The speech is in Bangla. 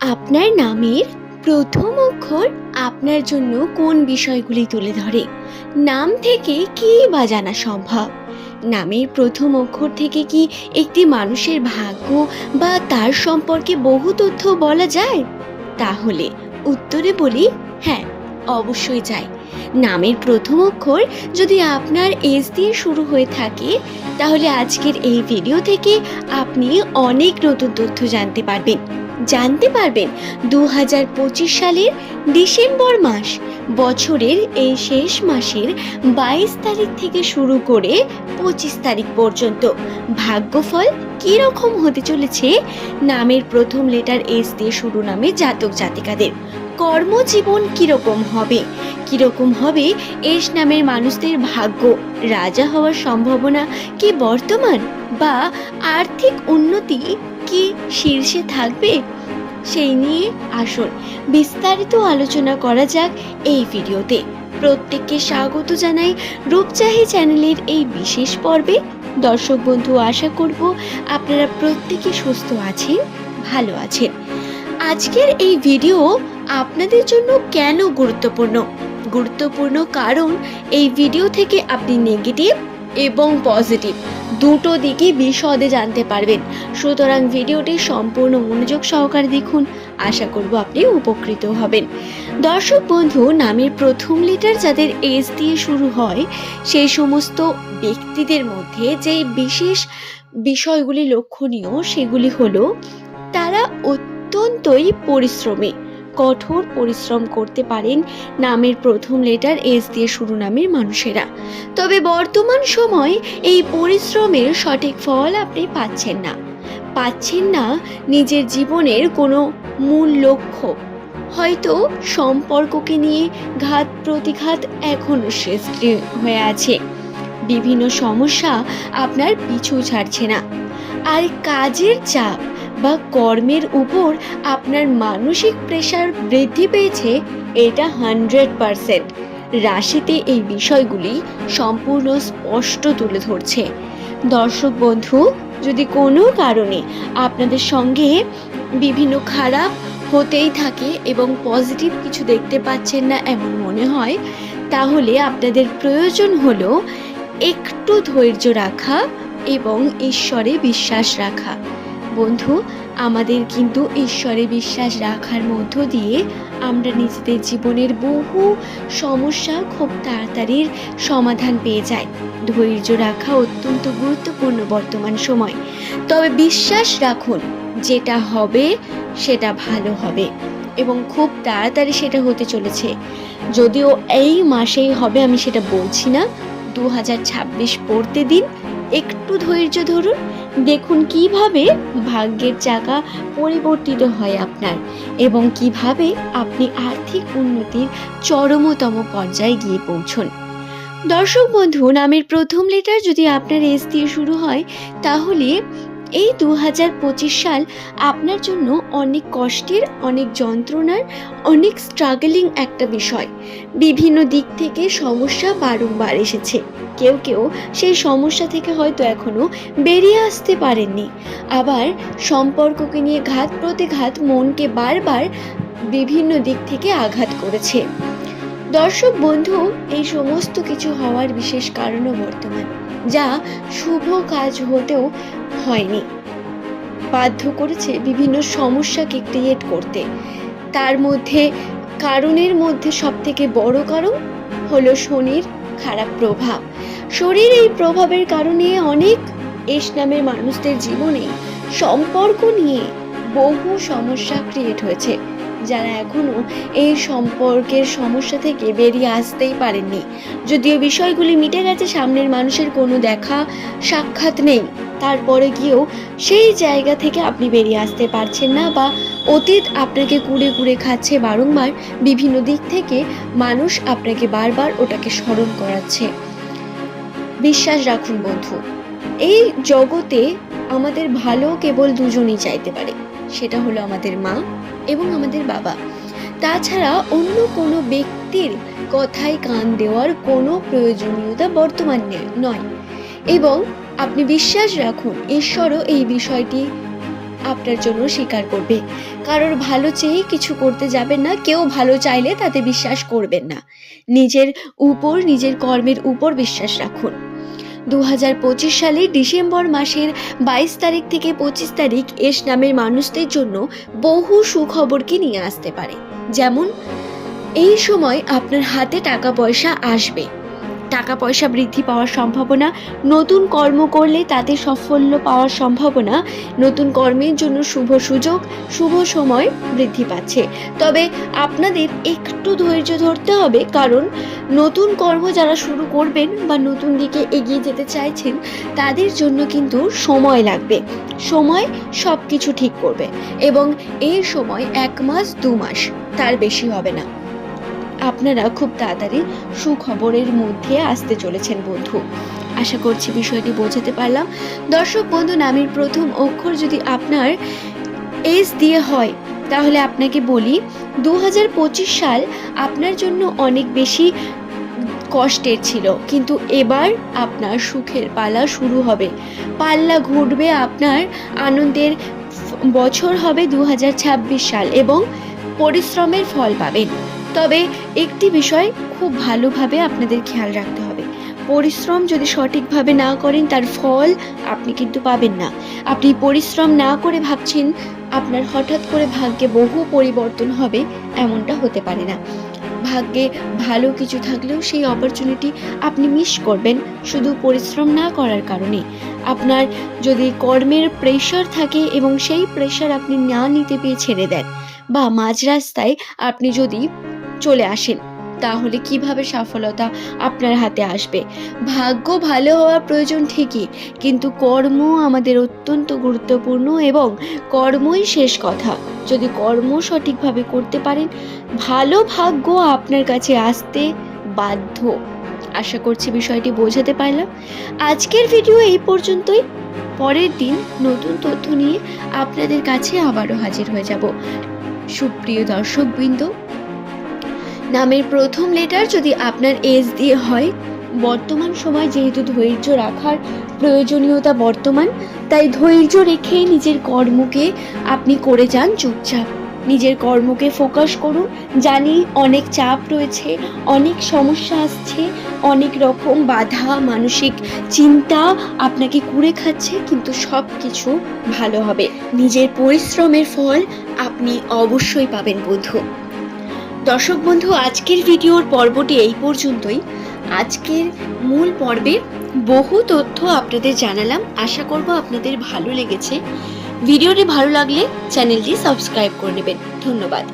আপনার নামের প্রথম অক্ষর আপনার জন্য কোন বিষয়গুলি তুলে ধরে? নাম থেকে কী বা জানা সম্ভব? নামের প্রথম অক্ষর থেকে কি একটি মানুষের ভাগ্য বা তার সম্পর্কে বহু তথ্য বলা যায়? তাহলে উত্তরে বলি হ্যাঁ অবশ্যই যায় নামের প্রথম অক্ষর যদি আপনার এস দিয়ে শুরু হয়ে থাকে, তাহলে আজকের এই ভিডিও থেকে আপনি অনেক নতুন তথ্য জানতে পারবেন। জানতে পারবেন দু হাজার পঁচিশ সালের ডিসেম্বর মাস। বছরের এই শেষ মাসের বাইশ তারিখ থেকে শুরু করে পঁচিশ তারিখ পর্যন্ত। ভাগ্যফল কীরকম হতে চলেছে? নামের প্রথম লেটার এস দিয়ে শুরু নামে জাতক জাতিকাদের। কর্মজীবন কীরকম হবে? কীরকম হবে এস নামের মানুষদের ভাগ্য? রাজা হওয়ার সম্ভাবনা কি বর্তমান? বা আর্থিক উন্নতি কি শীর্ষে থাকবে? সেই নিয়ে আসুন। বিস্তারিত আলোচনা করা যাক এই ভিডিওতে। প্রত্যেককে স্বাগত জানাই রূপচাহি চ্যানেলের এই বিশেষ পর্বে। দর্শক বন্ধু, আশা করব আপনারা প্রত্যেকে সুস্থ আছেন, ভালো আছেন। আজকের এই ভিডিও আপনাদের জন্য কেন গুরুত্বপূর্ণ? গুরুত্বপূর্ণ কারণ এই ভিডিও থেকে আপনি নেগেটিভ এবং পজিটিভ। দুটো দিকই বিশদে জানতে পারবেন। সুতরাং ভিডিওটি সম্পূর্ণ মনোযোগ সহকারে দেখুন। আশা করব আপনি উপকৃত হবেন। দর্শক বন্ধু, নামের প্রথম লেটার যাদের এস দিয়ে শুরু হয়, সেই সমস্ত ব্যক্তিদের মধ্যে যে বিশেষ বিষয়গুলি লক্ষণীয়, সেগুলি হলো, তারা অত্যন্তই পরিশ্রমী। কঠোর পরিশ্রম করতে পারেন নামের প্রথম লেটার এস দিয়ে শুরু নামের মানুষেরা। তবে বর্তমান সময় এই পরিশ্রমের সঠিক ফল আপনি পাচ্ছেন না। পাচ্ছেন না নিজের জীবনের কোনো মূল লক্ষ্য। হয়তো সম্পর্ককে নিয়ে ঘাত প্রতিঘাত এখনও সৃষ্টি হয়ে আছে। বিভিন্ন সমস্যা আপনার পিছু ছাড়ছে না। আর কাজের চাপ বা কর্মের উপর আপনার মানসিক প্রেশার বৃদ্ধি পেয়েছে, এটা হান্ড্রেড পারসেন্ট। রাশিতে এই বিষয়গুলি সম্পূর্ণ স্পষ্ট তুলে ধরছে। দর্শক বন্ধু, যদি কোনো কারণে আপনাদের সঙ্গে বিভিন্ন খারাপ হতেই থাকে এবং পজিটিভ কিছু দেখতে পাচ্ছেন না এমন মনে হয়, তাহলে আপনাদের প্রয়োজন হলো একটু ধৈর্য রাখা এবং ঈশ্বরে বিশ্বাস রাখা। বন্ধু, আমাদের কিন্তু ঈশ্বরে বিশ্বাস রাখার মধ্য দিয়ে আমরা নিজেদের জীবনের বহু সমস্যা খুব তাড়াতাড়ির সমাধান পেয়ে যাই। ধৈর্য রাখা অত্যন্ত গুরুত্বপূর্ণ বর্তমান সময়। তবে বিশ্বাস রাখুন, যেটা হবে, সেটা ভালো হবে এবং খুব তাড়াতাড়ি সেটা হতে চলেছে। যদিও এই মাসেই হবে, আমি সেটা বলছি না। দু হাজার ছাব্বিশ পড়তে দিন একটু ধৈর্য ধরুন। দেখুন কীভাবে ভাগ্যের চাকা পরিবর্তিত হয় আপনার এবং কীভাবে আপনি আর্থিক উন্নতির চরমতম পর্যায়ে গিয়ে পৌঁছন। দর্শক বন্ধু, নামের প্রথম লেটার যদি আপনার এস দিয়ে শুরু হয়, তাহলে এই দু হাজার পঁচিশ সাল আপনার জন্য অনেক কষ্টের, অনেক যন্ত্রণার, অনেক স্ট্রাগলিং একটা বিষয়। বিভিন্ন দিক থেকে সমস্যা বারংবার এসেছে। কেউ কেউ সেই সমস্যা থেকে হয়তো এখনও বেরিয়ে আসতে পারেননি। আবার সম্পর্ককে নিয়ে ঘাত প্রতিঘাত মনকে বারবার বিভিন্ন দিক থেকে আঘাত করেছে। দর্শক বন্ধু, এই সমস্ত কিছু হওয়ার বিশেষ কারণও বর্তমান। যা শুভ কাজ হতেও হয়নি। বাধ্য করেছে বিভিন্ন সমস্যাকে ক্রিয়েট করতে। তার মধ্যে কারণের মধ্যে সবথেকে বড় কারণ হলো শনির খারাপ প্রভাব। শরীর এই প্রভাবের কারণে অনেক এস নামের মানুষদের জীবনে সম্পর্ক নিয়ে বহু সমস্যা ক্রিয়েট হয়েছে। যারা এখনও এই সম্পর্কের সমস্যা থেকে বেরিয়ে আসতেই পারেননি। যদিও বিষয়গুলি মিটে গেছে, সামনের মানুষের কোনো দেখা সাক্ষাৎ নেই। তারপরে গিয়েও সেই জায়গা থেকে আপনি বেরিয়ে আসতে পারছেন না বা অতীত আপনাকে কুড়ে কুড়ে খাচ্ছে, বারংবার বিভিন্ন দিক থেকে মানুষ আপনাকে বারবার ওটাকে স্মরণ করাচ্ছে। বিশ্বাস রাখুন বন্ধু, এই জগতে আমাদের ভালো কেবল দুজনই চাইতে পারে। সেটা হলো আমাদের মা এবং আমাদের বাবা। তাছাড়া অন্য কোনো ব্যক্তির কথায় কান দেওয়ার কোনো প্রয়োজনীয়তা বর্তমান নয়। এবং আপনি বিশ্বাস রাখুন, ঈশ্বরও এই বিষয়টি আপনার জন্য স্বীকার করবে। কারোর ভালো চেয়ে কিছু করতে যাবেন না, কেউ ভালো চাইলে তাতে বিশ্বাস করবেন না। নিজের উপর, নিজের কর্মের উপর বিশ্বাস রাখুন। দু সালে ডিসেম্বর মাসের বাইশ তারিখ থেকে পঁচিশ তারিখ এস নামের মানুষদের জন্য বহু সুখবরকে নিয়ে আসতে পারে। যেমন, এই সময় আপনার হাতে টাকা পয়সা আসবে। টাকা পয়সা বৃদ্ধি পাওয়ার সম্ভাবনা, নতুন কর্ম করলে তাতে সাফল্য পাওয়ার সম্ভাবনা, নতুন কর্মের জন্য শুভ সুযোগ, শুভ সময় বৃদ্ধি পাচ্ছে। তবে আপনাদের একটু ধৈর্য ধরতে হবে, কারণ নতুন কর্ম যারা শুরু করবেন বা নতুন দিকে এগিয়ে যেতে চাইছেন, তাদের জন্য কিন্তু সময় লাগবে। সময় সব কিছু ঠিক করবে এবং এই সময় এক মাস, দু মাস, তার বেশি হবে না। আপনারা খুব তাড়াতাড়ি সুখবরের মধ্যে আসতে চলেছেন, বন্ধু। আশা করছি বিষয়টি বোঝাতে পারলাম। দর্শক, বন্ধু, নামের প্রথম অক্ষর যদি আপনার এস দিয়ে হয়, তাহলে আপনাকে বলি দু হাজার পঁচিশ সাল আপনার জন্য অনেক বেশি কষ্টের ছিল, কিন্তু এবার আপনার সুখের পালা শুরু হবে। পাল্লা ঘুরবে আপনার আনন্দের বছর হবে দু হাজার ছাব্বিশ সাল এবং পরিশ্রমের ফল পাবেন। তবে একটি বিষয় খুব ভালোভাবে আপনাদের খেয়াল রাখতে হবে। পরিশ্রম যদি সঠিকভাবে না করেন, তার ফল আপনি কিন্তু পাবেন না। আপনি পরিশ্রম না করে ভাবছেন, আপনার হঠাৎ করে ভাগ্যে বহু পরিবর্তন হবে, এমনটা হতে পারে না। ভাগ্যে ভালো কিছু থাকলেও সেই অপরচুনিটি আপনি মিস করবেন শুধু পরিশ্রম না করার কারণে। আপনার যদি কর্মের প্রেশার থাকে এবং সেই প্রেশার আপনি না নিতে পেয়ে ছেড়ে দেন, বা মাঝ রাস্তায় আপনি যদি চলে আসেন। তাহলে কীভাবে সফলতা আপনার হাতে আসবে? ভাগ্য ভালো হওয়া প্রয়োজন ঠিকই, কিন্তু কর্ম আমাদের অত্যন্ত গুরুত্বপূর্ণ এবং কর্মই শেষ কথা। যদি কর্ম সঠিকভাবে করতে পারেন, ভালো ভাগ্য আপনার কাছে আসতে বাধ্য। আশা করছি বিষয়টি বোঝাতে পারলাম। আজকের ভিডিও এই পর্যন্তই। পরের দিন নতুন তথ্য নিয়ে আপনাদের কাছে আবারও হাজির হয়ে যাব। সুপ্রিয় দর্শকবৃন্দ নামের প্রথম লেটার যদি আপনার এস দিয়ে হয়, বর্তমান সময় যেহেতু ধৈর্য রাখার প্রয়োজনীয়তা বর্তমান, তাই ধৈর্য রেখে নিজের কর্মকে আপনি করে যান চুপচাপ। নিজের কর্মকে ফোকাস করুন, জানি অনেক চাপ রয়েছে, অনেক সমস্যা আসছে, অনেক রকম বাধা, মানসিক চিন্তা আপনাকে কুড়ে খাচ্ছে, কিন্তু সব কিছু ভালো হবে। নিজের পরিশ্রমের ফল আপনি অবশ্যই পাবেন, বন্ধু। দর্শক বন্ধু, আজকের ভিডিওর পর্বটি এই পর্যন্তই। আজকের মূল পর্বে বহু তথ্য আপনাদের জানালাম। আশা করব আপনাদের ভালো লেগেছে। ভিডিওটি ভালো লাগলে চ্যানেলটি সাবস্ক্রাইব করে নেবেন। ধন্যবাদ।